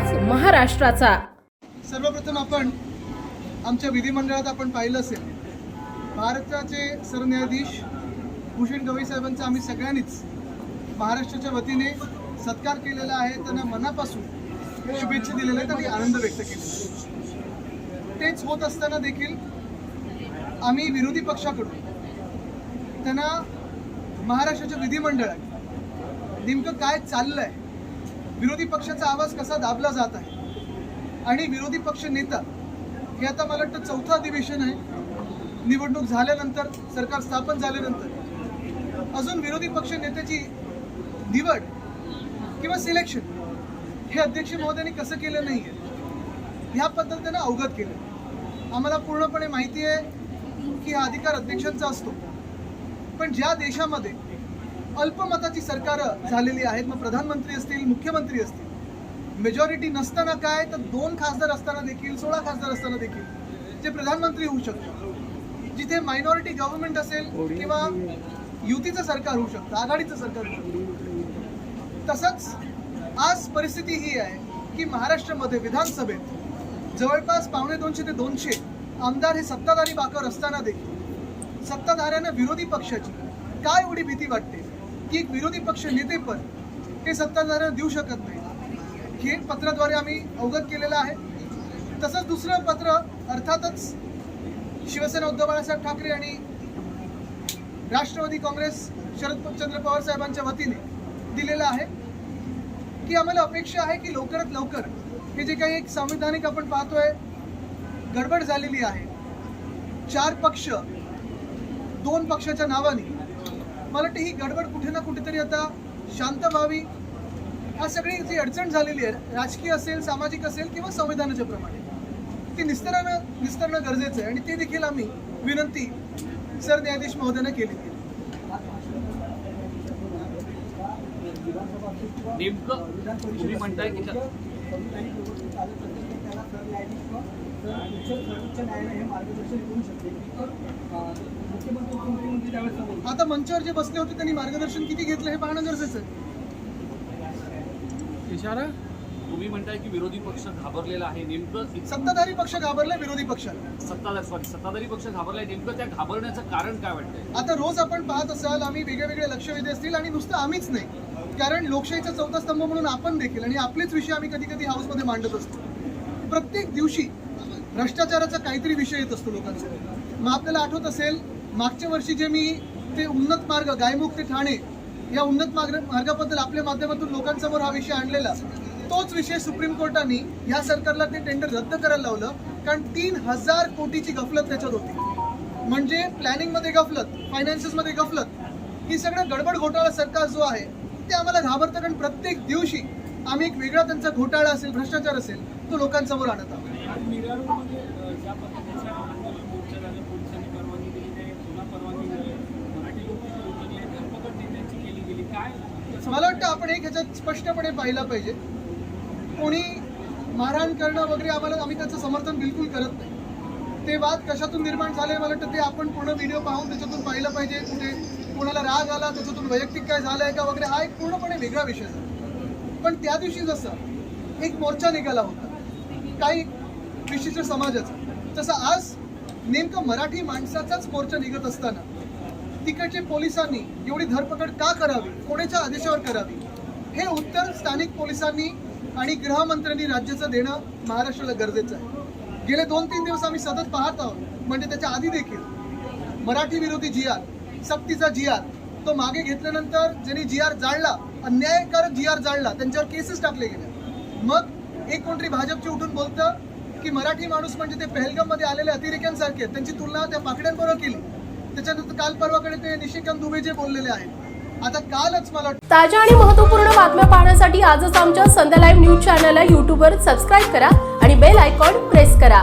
महाराष्ट्राचा. सर्वप्रथम आपण आमच्या विधिमंडळात आपण पाहिलं असेल भारताचे सरन्यायाधीश भूषण गवई साहेबांचा आम्ही सगळ्यांनीच महाराष्ट्राच्या वतीने सत्कार केलेला आहे त्यांना मनापासून शुभेच्छा दिलेल्या आहेत आणि आनंद व्यक्त केलेला तेच होत असताना देखील आम्ही विरोधी पक्षाकडून त्यांना महाराष्ट्राच्या विधिमंडळात नेमकं काय चाललं आहे विरोधी पक्षाचा आवाज कसा दाबला जात आहे? आणि विरोधी पक्ष नेता हे आता मला वाटतं चौथं अधिवेशन आहे. निवडणूक झाल्यानंतर सरकार स्थापन झाल्यानंतर अजून विरोधी पक्ष नेत्याची निवड किंवा सिलेक्शन हे अध्यक्ष महोदयांनी कसं केलं नाही आहे ह्याबद्दल त्यांना अवगत केलं. आम्हाला पूर्णपणे माहिती आहे की हा अधिकार अध्यक्षांचा असतो. पण ज्या देशामध्ये अल्पमताची सरकार झालेली आहेत मग प्रधानमंत्री असतील मुख्यमंत्री असतील मेजॉरिटी नसताना काय? तर दोन खासदार असताना देखील सोळा खासदार असताना देखील जे प्रधानमंत्री होऊ शकतात. जिथे मायनॉरिटी गव्हर्नमेंट असेल किंवा युतीचं सरकार होऊ शकतं आघाडीचं सरकार होऊ शकतं. तसंच आज परिस्थिती ही आहे की महाराष्ट्रामध्ये विधानसभेत जवळपास पावणे दोनशे ते दोनशे आमदार हे सत्ताधारी बाकर असताना देखील सत्ताधाऱ्यांना विरोधी पक्षाची काय एवढी भीती वाटते? की एक विरोधी पक्ष नेतेपद हे सत्ताधाऱ्यांना देऊ शकत नाही. हे पत्राद्वारे आम्ही अवगत केलेलं आहे. तसंच दुसरं पत्र अर्थातच शिवसेना उद्धव बाळासाहेब ठाकरे आणि राष्ट्रवादी काँग्रेस शरद चंद्र पवार साहेबांच्या वतीने दिलेलं आहे की आम्हाला अपेक्षा आहे की लवकरात लवकर हे जे काही एक संविधानिक आपण पाहतोय गडबड झालेली आहे. चार पक्ष दोन पक्षाच्या नावाने मला वाटतं ही गडबड कुठे ना कुठेतरी आता शांत व्हावी. हा सगळी जी अडचण झालेली आहे राजकीय असेल सामाजिक असेल किंवा संविधानाच्या प्रमाणे ती निस्तरानं निस्तरणं गरजेचं आहे. आणि ते देखील आम्ही विनंती सरन्यायाधीश महोदयांना केली. आहे नेमकं तुम्ही म्हणताय की आता मंचावर जे बसले होते त्यांनी मार्गदर्शन किती घेतलं हे पाहणं गरजेचं आहे. तुम्ही म्हणताय की विरोधी पक्ष घाबरलेला आहे नेमकं सत्ताधारी पक्ष घाबरला विरोधी पक्षाला. सत्ताधारी सॉरी सत्ताधारी पक्ष घाबरलाय नेमकं त्या घाबरण्याचं कारण काय वाटतंय? आता रोज आपण पाहत असाल आम्ही वेगळे वेगळे लक्षवेधी असतील आणि नुसतं आम्हीच नाही. कारण लोकशाहीचा चौथा स्तंभ म्हणून आपण देखील आणि आपलेच विषय आम्ही कधी कधी हाऊसमध्ये मांडत असतो. प्रत्येक दिवशी भ्रष्टाचाराचा काहीतरी विषय येत असतो लोकांसमोर. मग आपल्याला आठवत असेल मागच्या वर्षी जे मी ते उन्नत मार्ग गायमुख ते ठाणे या उन्नत मार्ग मार्गाबद्दल आपल्या माध्यमातून लोकांसमोर हा विषय आणलेला तोच विषय सुप्रीम कोर्टाने या सरकारला ते टेंडर रद्द करायला लावलं कारण तीन हजार कोटीची गफलत त्याच्यात होती. म्हणजे प्लॅनिंगमध्ये गफलत फायनान्सेसमध्ये गफलत ही सगळं गडबड घोटाळा सरकार जो आहे ते आम्हाला घाबरतं कारण प्रत्येक दिवशी आम्ही एक वेगळा त्यांचा घोटाळा असेल भ्रष्टाचार असेल तो लोकांसमोर आणत आहोत मिरारोमध्ये अ, ज्या पद्धतीचं आंदोलन मोर्चा झालं पोलिसांनी परवानगी दिली नाही पुन्हा परवानगी दिली मराठी लोक तिथे उतरले धरपकड नेत्यांची केली गेली काय त्याचं मला वाटतं आपण एक ह्याच्यात स्पष्टपणे पाहिलं पाहिजे. कोणी मारहाण करणं वगैरे आम्हाला आम्ही त्याचं समर्थन बिलकुल करत नाही. ते वाद कशातून निर्माण झाले मला वाटतं ते आपण पूर्ण व्हिडिओ पाहून त्याच्यातून पाहिलं पाहिजे कुठे कोणाला राग आला त्याच्यातून वैयक्तिक काय झालंय का वगैरे हा एक पूर्णपणे वेगळा विषय झाला. पण त्या दिवशी जसं एक मोर्चा निघाला होता काही विशिष्ट समाजाचा तसं आज नेमकं मराठी माणसाचाच मोर्चा निघत असताना तिकडचे पोलिसांनी एवढी धरपकड का करावी? कोणाच्या आदेशावर करावी? हे उत्तर स्थानिक पोलिसांनी आणि गृहमंत्र्यांनी राज्याचं देणं महाराष्ट्राला गरजेचं आहे. गेले दोन तीन दिवस आम्ही सतत पाहत आहोत. म्हणजे त्याच्या आधी देखील मराठी विरोधी जी आर सक्तीचा जी आर तो मागे घेतल्यानंतर ज्यांनी जी आर जाळला अन्यायकारक जी आर जाळला त्यांच्यावर केसेस टाकले गेले. मग एक कोणतरी भाजपचे उठून बोलतं की मराठी माणूस म्हणजे ते पहलगाम आलेले अतिरेक्यांसारखे त्यांची तुलना त्या पाकड्यांबरोबर केली. त्याच्यानंतर काल परवाकडे ते निशिकांत दुबे जे बोललेले आहेत. आता कालच मला वाटतं ताज्या आणि महत्त्वपूर्ण बातम्या पाहण्यासाठी आजच आमच्या संध्या लाईव्ह न्यूज चॅनलला यूट्यूबवर सबस्क्राईब करा आणि बेल आयकॉन प्रेस करा.